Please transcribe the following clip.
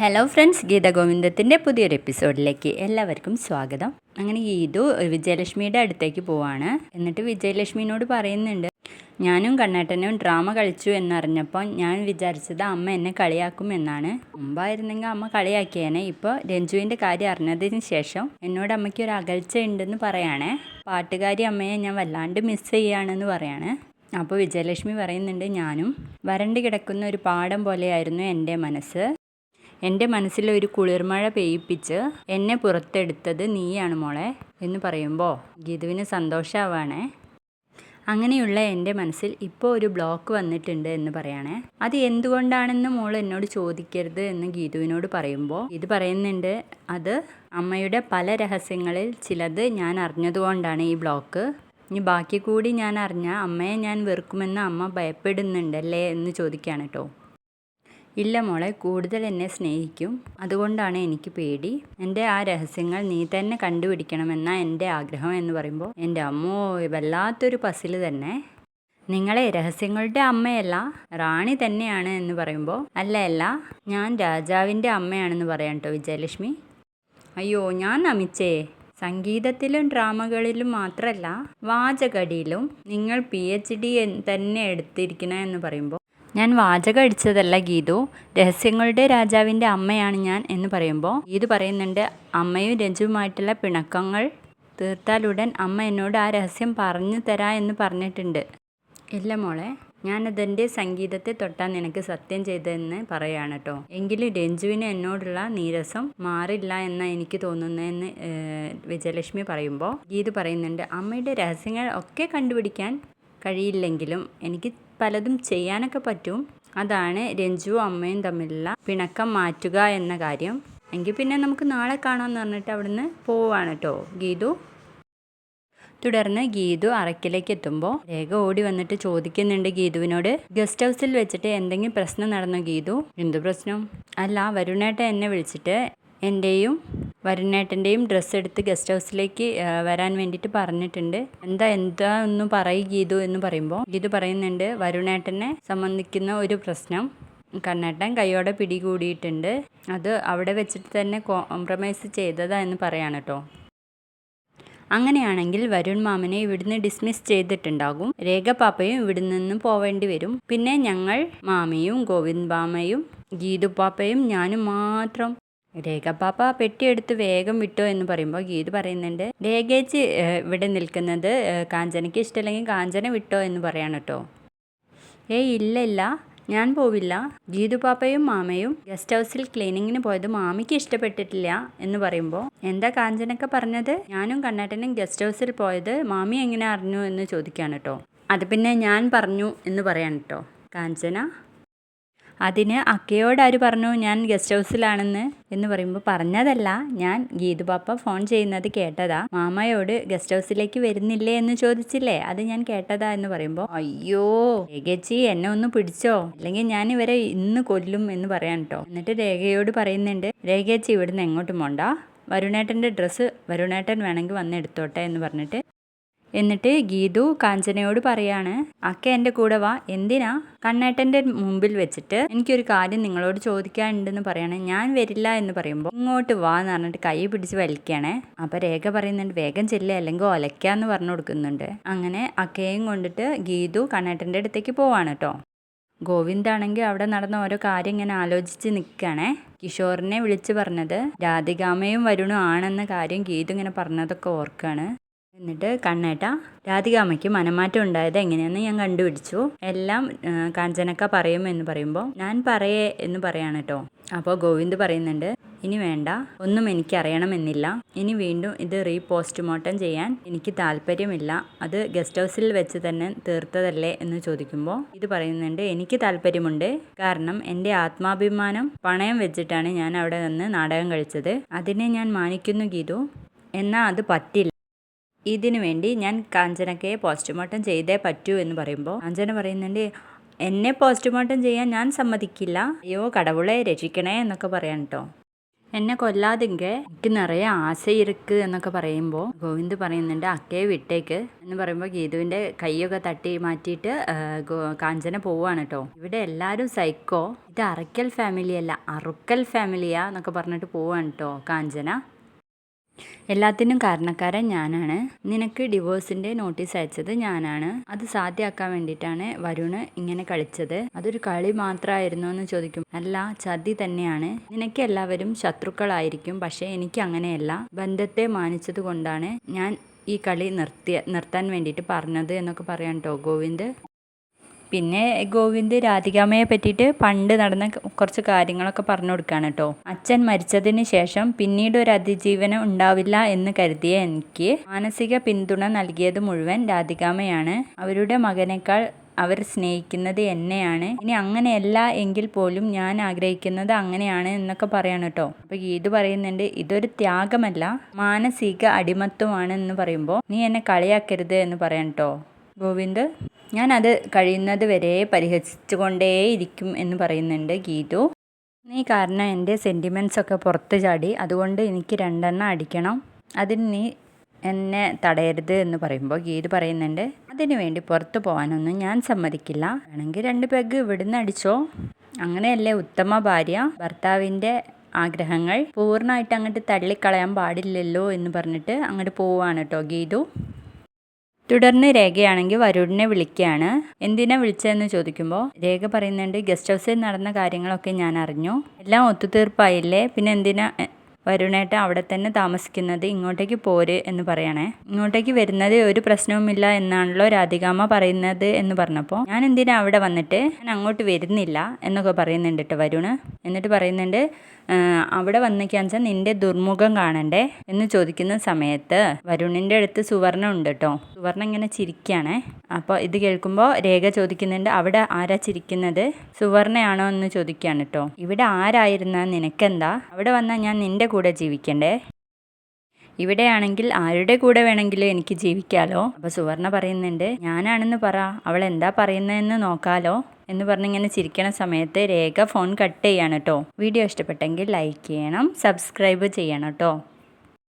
Hello friends Geetha ഗോവിന്ദത്തിന്റെ പുതിയൊരു എപ്പിസോഡിലേക്ക് എല്ലാവർക്കും സ്വാഗതം. അങ്ങനെ ഗീതു വിജയലക്ഷ്മിയുടെ അടുത്തേക്ക് പോവാണ്. എന്നിട്ട് വിജയലക്ഷ്മിനോട് പറയുന്നുണ്ട് ഞാനും കണ്ണേട്ടനും ഡ്രാമ കളിച്ചു എന്നറിഞ്ഞപ്പോൾ ഞാൻ വിചാരിച്ചത് അമ്മ എന്നെ കളിയാക്കും എന്നാണ്. മുമ്പായിരുന്നെങ്കിൽ അമ്മ കളിയാക്കിയേനെ. ഇപ്പോൾ രഞ്ജുവിന്റെ കാര്യം അറിഞ്ഞതിന് ശേഷം എന്നോട് അമ്മയ്ക്ക് ഒരു അകൽച്ച ഉണ്ടെന്ന് പറയുകയാണേ പാട്ടുകാരി അമ്മയെ ഞാൻ വല്ലാണ്ട് മിസ് ചെയ്യുകയാണെന്ന് പറയാണ്. അപ്പോൾ വിജയലക്ഷ്മി പറയുന്നുണ്ട് ഞാനും വരണ്ട് കിടക്കുന്ന ഒരു പാടം പോലെയായിരുന്നു എന്റെ മനസ്സ്. എന്റെ മനസ്സിലൊരു കുളിർമഴ പെയ്യിപ്പിച്ച് എന്നെ പുറത്തെടുത്തത് നീയാണ് മോളെ എന്ന് പറയുമ്പോൾ ഗീതുവിന് സന്തോഷമാവാണേ അങ്ങനെയുള്ള എന്റെ മനസ്സിൽ ഇപ്പോൾ ഒരു ബ്ലോക്ക് വന്നിട്ടുണ്ട് എന്ന് പറയണേ. അത് എന്തുകൊണ്ടാണെന്ന് മോൾ എന്നോട് ചോദിക്കരുത് എന്ന് ഗീതുവിനോട് പറയുമ്പോൾ ഇത് പറയുന്നുണ്ട് അത് അമ്മയുടെ പല രഹസ്യങ്ങളിൽ ചിലത് ഞാൻ അറിഞ്ഞതുകൊണ്ടാണ് ഈ ബ്ലോക്ക്. ഇനി ബാക്കി കൂടി ഞാൻ അറിഞ്ഞ അമ്മയെ ഞാൻ വെറുക്കുമെന്ന് അമ്മ ഭയപ്പെടുന്നുണ്ടല്ലേ? എന്ന് ചോദിക്കുകയാണ് കേട്ടോ. ഇല്ല മോളെ കൂടുതൽ എന്നെ സ്നേഹിക്കും. അതുകൊണ്ടാണ് എനിക്ക് പേടി. എന്റെ ആ രഹസ്യങ്ങൾ നീ തന്നെ കണ്ടുപിടിക്കണമെന്ന എന്റെ ആഗ്രഹം എന്ന് പറയുമ്പോൾ എന്റെ അമ്മോ വല്ലാത്തൊരു പസിൽ തന്നെ. നിങ്ങളെ രഹസ്യങ്ങളുടെ അമ്മയല്ല റാണി തന്നെയാണ് എന്ന് പറയുമ്പോൾ അല്ല അല്ല ഞാൻ രാജാവിന്റെ അമ്മയാണെന്ന് പറയാം കേട്ടോ വിജയലക്ഷ്മി. അയ്യോ ഞാൻ നമിച്ചേ സംഗീതത്തിലും ഡ്രാമകളിലും മാത്രമല്ല വാചകടിയിലും നിങ്ങൾ പി എച്ച് ഡി തന്നെ എടുത്തിരിക്കണ എന്ന് പറയുമ്പോൾ ഞാൻ വാചകം അടിച്ചതല്ല ഗീതു. രഹസ്യങ്ങളുടെ രാജാവിന്റെ അമ്മയാണ് ഞാൻ എന്ന് പറയുമ്പോൾ ഗീതു പറയുന്നുണ്ട് അമ്മയും രഞ്ജുവുമായിട്ടുള്ള പിണക്കങ്ങൾ തീർത്താലുടൻ അമ്മ എന്നോട് ആ രഹസ്യം പറഞ്ഞു തരാ എന്ന് പറഞ്ഞിട്ടുണ്ട്. ഇല്ല മോളെ ഞാനതെന്റെ സംഗീതത്തെ തൊട്ടാൽ നിനക്ക് സത്യം ചെയ്തതെന്ന് പറയാണ് കേട്ടോ എങ്കിലും രഞ്ജുവിന് എന്നോടുള്ള നീരസം മാറില്ല എന്ന എനിക്ക് തോന്നുന്നതെന്ന് വിജയലക്ഷ്മി പറയുമ്പോൾ ഗീതു പറയുന്നുണ്ട് അമ്മയുടെ രഹസ്യങ്ങൾ ഒക്കെ കണ്ടുപിടിക്കാൻ കഴിയില്ലെങ്കിലും എനിക്ക് പലതും ചെയ്യാനൊക്കെ പറ്റും. അതാണ് രഞ്ജുവും അമ്മയും തമ്മിലുള്ള പിണക്കം മാറ്റുക എന്ന കാര്യം. എങ്കിൽ പിന്നെ നമുക്ക് നാളെ കാണാമെന്ന് പറഞ്ഞിട്ട് അവിടുന്ന് പോവാണ് കേട്ടോ ഗീതു? തുടർന്ന് ഗീതു അറക്കിലേക്ക് എത്തുമ്പോൾ രേഖ ഓടി വന്നിട്ട് ചോദിക്കുന്നുണ്ട് ഗീതുവിനോട്. ഗസ്റ്റ് ഹൗസിൽ വെച്ചിട്ട് എന്തെങ്കിലും പ്രശ്നം നടന്നോ ഗീതു? എന്ത് പ്രശ്നം? അല്ല വരുണേട്ട എന്നെ വിളിച്ചിട്ട് എന്റെയും വരുണേട്ടന്റെയും ഡ്രസ്സ് എടുത്ത് ഗസ്റ്റ് ഹൗസിലേക്ക് വരാൻ വേണ്ടിയിട്ട് പറഞ്ഞിട്ടുണ്ട്. എന്താ എന്താ ഒന്ന് പറയ് ഗീതു എന്ന് പറയുമ്പോൾ. ഗീതു പറയുന്നുണ്ട് വരുണേട്ടനെ സംബന്ധിക്കുന്ന ഒരു പ്രശ്നം കണ്ണേട്ടൻ കൈയോടെ പിടികൂടിയിട്ടുണ്ട്. അത് അവിടെ വെച്ചിട്ട് തന്നെ കോംപ്രമൈസ് ചെയ്തതാ എന്ന് പറയാണ് കേട്ടോ. അങ്ങനെയാണെങ്കിൽ വരുൺ മാമനെ ഇവിടുന്ന് ഡിസ്മിസ് ചെയ്തിട്ടുണ്ടാകും. രേഖ പാപ്പയും ഇവിടെ നിന്നും പോവേണ്ടി വരും. പിന്നെ ഞങ്ങൾ മാമയും ഗോവിന്ദ് മാമയും ഗീതു പാപ്പയും ഞാനും മാത്രം രേഖപ്പാപ്പ പെട്ടിയെടുത്ത് വേഗം വിട്ടോ എന്ന് പറയുമ്പോൾ ഗീത് പറയുന്നുണ്ട്. രേഖേച്ച് ഇവിടെ നിൽക്കുന്നത് കാഞ്ചനയ്ക്ക് ഇഷ്ടമല്ലെങ്കിൽ കാഞ്ചന വിട്ടോ എന്ന് പറയാണ് കേട്ടോ ഏയ് ഇല്ല ഇല്ല ഞാൻ പോവില്ല. ഗീതു പാപ്പയും മാമയും ഗസ്റ്റ് ഹൗസിൽ ക്ലീനിങ്ങിന് പോയത് മാമിക്ക് ഇഷ്ടപ്പെട്ടിട്ടില്ല എന്ന് പറയുമ്പോൾ എന്താ കാഞ്ചനൊക്കെ പറഞ്ഞത്? ഞാനും കണ്ണേട്ടനും ഗസ്റ്റ് ഹൗസിൽ പോയത് മാമി എങ്ങനെ അറിഞ്ഞു എന്ന് ചോദിക്കുകയാണ് കേട്ടോ അത് പിന്നെ ഞാൻ പറഞ്ഞു എന്ന് പറയാൻ കേട്ടോ കാഞ്ചന അതിന് അക്കയോട് ആര് പറഞ്ഞു ഞാൻ ഗസ്റ്റ് ഹൗസിലാണെന്ന്? എന്ന് പറയുമ്പോൾ പറഞ്ഞതല്ല. ഞാൻ ഗീതുപാപ്പ ഫോൺ ചെയ്യുന്നത് കേട്ടതാ. മാമയോട് ഗസ്റ്റ് ഹൗസിലേക്ക് വരുന്നില്ലേ എന്ന് ചോദിച്ചില്ലേ? അത് ഞാൻ കേട്ടതാ എന്ന് പറയുമ്പോൾ അയ്യോ രേഖച്ചി എന്നെ ഒന്ന് പിടിച്ചോ? അല്ലെങ്കിൽ ഞാൻ ഇവരെ ഇന്ന് കൊല്ലും എന്ന് പറയാൻ കേട്ടോ എന്നിട്ട് രേഖയോട് പറയുന്നുണ്ട് രേഖച്ചി ഇവിടുന്ന് എങ്ങോട്ടും പോണ്ട. വരുണേട്ടന്റെ ഡ്രസ്സ് വരുണേട്ടൻ വേണമെങ്കിൽ വന്ന് എടുത്തോട്ടെ എന്ന് പറഞ്ഞിട്ട് എന്നിട്ട് ഗീതു കാഞ്ചനയോട് പറയാണ് അക്ക എന്റെ കൂടെ വാ. എന്തിനാ? കണ്ണേട്ടന്റെ മുമ്പിൽ വെച്ചിട്ട് എനിക്കൊരു കാര്യം നിങ്ങളോട് ചോദിക്കാനുണ്ടെന്ന് പറയണേ. ഞാൻ വരില്ല എന്ന് പറയുമ്പോൾ ഇങ്ങോട്ട് വാ എന്ന് പറഞ്ഞിട്ട് കൈ പിടിച്ച് വലിക്കണേ അപ്പം രേഖ പറയുന്നുണ്ട് വേഗം ചെല്ലുക അല്ലെങ്കിൽ ഒലയ്ക്കാന്ന് പറഞ്ഞു കൊടുക്കുന്നുണ്ട്. അങ്ങനെ അക്കയും കൊണ്ടിട്ട് ഗീതു കണ്ണേട്ടന്റെ അടുത്തേക്ക് പോവാണ് കേട്ടോ ഗോവിന്ദാണെങ്കിൽ അവിടെ നടന്ന ഓരോ കാര്യം ഇങ്ങനെ ആലോചിച്ച് നിൽക്കണേ കിഷോറിനെ വിളിച്ച് പറഞ്ഞത് രാധികാമയും വരുണു ആണെന്ന കാര്യം ഗീതു ഇങ്ങനെ പറഞ്ഞതൊക്കെ ഓർക്കാണ് എന്നിട്ട് കണ്ണേട്ട രാധികാമ്മയ്ക്ക് മനമാറ്റം ഉണ്ടായത് എങ്ങനെയാണെന്ന് ഞാൻ കണ്ടുപിടിച്ചു. എല്ലാം കാഞ്ചനക്ക പറയും എന്ന് പറയുമ്പോൾ ഞാൻ പറയേ എന്ന് പറയാണ് കേട്ടോ അപ്പോൾ ഗോവിന്ദ് പറയുന്നുണ്ട് ഇനി വേണ്ട ഒന്നും എനിക്ക് അറിയണമെന്നില്ല ഇനി വീണ്ടും ഇത് റീ പോസ്റ്റ്മോർട്ടം ചെയ്യാൻ എനിക്ക് താല്പര്യമില്ല. അത് ഗസ്റ്റ് ഹൗസിൽ വെച്ച് തന്നെ തീർത്തതല്ലേ? എന്ന് ചോദിക്കുമ്പോൾ ഇത് പറയുന്നുണ്ട് എനിക്ക് താല്പര്യമുണ്ട്. കാരണം എന്റെ ആത്മാഭിമാനം പണയം വെച്ചിട്ടാണ് ഞാൻ അവിടെ നിന്ന് നാടകം കഴിച്ചത്. അതിനെ ഞാൻ മാനിക്കുന്നു ഗീതു. എന്നാൽ അത് പറ്റില്ല. ഇതിനു വേണ്ടി ഞാൻ കാഞ്ചനയ്ക്ക് പോസ്റ്റ്മോർട്ടം ചെയ്തേ പറ്റൂ എന്ന് പറയുമ്പോൾ കാഞ്ചന പറയുന്നുണ്ട് എന്നെ പോസ്റ്റ്മോർട്ടം ചെയ്യാൻ ഞാൻ സമ്മതിക്കില്ല. അയ്യോ കടവുളെ രക്ഷിക്കണേ എന്നൊക്കെ പറയാൻ കേട്ടോ എന്നെ കൊല്ലാതെങ്കിൽ എനിക്ക് നിറയെ ആശയിരിക്ക് എന്നൊക്കെ പറയുമ്പോൾ ഗോവിന്ദ് പറയുന്നുണ്ട് അക്കയെ വിട്ടേക്ക് എന്ന് പറയുമ്പോൾ ഗീതുവിന്റെ കൈയൊക്കെ തട്ടി മാറ്റിയിട്ട് കാഞ്ചന പോവാണ് കേട്ടോ ഇവിടെ എല്ലാവരും സൈക്കോ ഇത് അറക്കൽ ഫാമിലിയല്ല അറുക്കൽ ഫാമിലിയാ എന്നൊക്കെ പറഞ്ഞിട്ട് പോവാണ് കേട്ടോ കാഞ്ചന. എല്ലാത്തിനും കാരണക്കാരൻ ഞാനാണ്. നിനക്ക് ഡിവോഴ്സിന്റെ നോട്ടീസ് അയച്ചത് ഞാനാണ്. അത് സാധ്യമാക്കാൻ വേണ്ടിയിട്ടാണ് വരുണ് ഇങ്ങനെ കളിച്ചത്. അതൊരു കളി മാത്രമായിരുന്നു എന്ന് ചോദിക്കും. അല്ല ചതി തന്നെയാണ്. നിനക്ക് എല്ലാവരും ശത്രുക്കളായിരിക്കും പക്ഷേ എനിക്ക് അങ്ങനെയല്ല. ബന്ധത്തെ മാനിച്ചത് കൊണ്ടാണ് ഞാൻ ഈ കളി നിർത്തിയ നിർത്താൻ വേണ്ടിയിട്ട് പറഞ്ഞത് എന്നൊക്കെ പറയാൻ കേട്ടോ ഗോവിന്ദ്. പിന്നെ ഗോവിന്ദ് രാധികാമ്മയെ പറ്റിയിട്ട് പണ്ട് നടന്ന കുറച്ച് കാര്യങ്ങളൊക്കെ പറഞ്ഞു കൊടുക്കുകയാണ് കേട്ടോ. അച്ഛൻ മരിച്ചതിന് ശേഷം പിന്നീട് ഒരു അതിജീവനം ഉണ്ടാവില്ല എന്ന് കരുതിയ എനിക്ക് മാനസിക പിന്തുണ നൽകിയത് മുഴുവൻ രാധികാമ്മയാണ്. അവരുടെ മകനേക്കാൾ അവർ സ്നേഹിക്കുന്നത് എന്നെയാണ്. ഇനി അങ്ങനെയല്ല എങ്കിൽ പോലും ഞാൻ ആഗ്രഹിക്കുന്നത് അങ്ങനെയാണ് എന്നൊക്കെ പറയാണ് കേട്ടോ. അപ്പൊ ഗീത് പറയുന്നുണ്ട് ഇതൊരു ത്യാഗമല്ല മാനസിക അടിമത്വമാണ് എന്ന് പറയുമ്പോൾ നീ എന്നെ കളിയാക്കരുത് എന്ന് പറയാൻ കേട്ടോ. ഗോവിന്ദ് ഞാനത് കഴിയുന്നത് വരെ പരിഹസിച്ചുകൊണ്ടേയിരിക്കും എന്ന് പറയുന്നുണ്ട് ഗീതു. നീ കാരണം എന്റെ സെന്റിമെന്റ്സ് ഒക്കെ പുറത്ത് ചാടി അതുകൊണ്ട് എനിക്ക് രണ്ടെണ്ണം അടിക്കണം. അതിന് നീ എന്നെ തടയരുത് എന്ന് പറയുമ്പോൾ ഗീതു പറയുന്നുണ്ട് അതിനു വേണ്ടി പുറത്തു പോകാനൊന്നും ഞാൻ സമ്മതിക്കില്ല. വേണമെങ്കിൽ രണ്ട് പെഗ് ഇവിടുന്ന് അടിച്ചോ. അങ്ങനെയല്ലേ ഉത്തമ ഭാര്യ ഭർത്താവിന്റെ ആഗ്രഹങ്ങൾ പൂർണമായിട്ട് അങ്ങോട്ട് തള്ളിക്കളയാൻ പാടില്ലല്ലോ എന്ന് പറഞ്ഞിട്ട് അങ്ങോട്ട് പോവാണ് കേട്ടോ ഗീതു. തുടർന്ന് രേഖയാണെങ്കിൽ വരുണിനെ വിളിക്കുകയാണ്. എന്തിനാ വിളിച്ചതെന്ന് ചോദിക്കുമ്പോൾ രേഖ പറയുന്നുണ്ട് ഗസ്റ്റ് ഹൗസിൽ നടന്ന കാര്യങ്ങളൊക്കെ ഞാൻ അറിഞ്ഞു. എല്ലാം ഒത്തുതീർപ്പായില്ലേ? പിന്നെ എന്തിനാ വരുണേട്ട അവിടെ തന്നെ താമസിക്കുന്നത്? ഇങ്ങോട്ടേക്ക് പോര് എന്ന് പറയണേ. ഇങ്ങോട്ടേക്ക് വരുന്നത് ഒരു പ്രശ്നവുമില്ല എന്നാണല്ലോ രാധികാമ്മ പറയുന്നത് എന്ന് പറഞ്ഞപ്പോൾ ഞാൻ എന്തിനാ അവിടെ വന്നിട്ട്? ഞാൻ അങ്ങോട്ട് വരുന്നില്ല എന്നൊക്കെ പറയുന്നുണ്ട് കേട്ടോ വരുണ്. എന്നിട്ട് പറയുന്നുണ്ട് "ആ, അവിടെ വന്നിക്കാന്ന് നിന്റെ ദുർമുഖം കാണണ്ടേ എന്ന് ചോദിക്കുന്ന സമയത്ത് വരുണിന്റെ അടുത്ത് സുവർണ ഉണ്ട് കേട്ടോ സുവർണ ഇങ്ങനെ ചിരിക്കുകയാണേ അപ്പോൾ ഇത് കേൾക്കുമ്പോൾ രേഖ ചോദിക്കുന്നുണ്ട് അവിടെ ആരാ ചിരിക്കുന്നത്? സുവർണയാണോ എന്ന് ചോദിക്കുകയാണ് കേട്ടോ ഇവിടെ ആരായിരുന്ന? നിനക്കെന്താ? അവിടെ വന്നാൽ ഞാൻ നിന്റെ കൂടെ ജീവിക്കണ്ടേ? ഇവിടെയാണെങ്കിൽ ആരുടെ കൂടെ വേണമെങ്കിലും എനിക്ക് ജീവിക്കാലോ. അപ്പോൾ സുവർണ പറയുന്നുണ്ട് ഞാനാണെന്ന് പറ അവൾ എന്താ പറയുന്നതെന്ന് നോക്കാലോ. എന്ന് പറഞ്ഞിങ്ങനെ ചിരിക്കണ സമയത്ത് രേഖ ഫോൺ കട്ട് ചെയ്യാണ് കേട്ടോ വീഡിയോ ഇഷ്ടപ്പെട്ടെങ്കിൽ ലൈക്ക് ചെയ്യണം സബ്സ്ക്രൈബ് ചെയ്യണം കേട്ടോ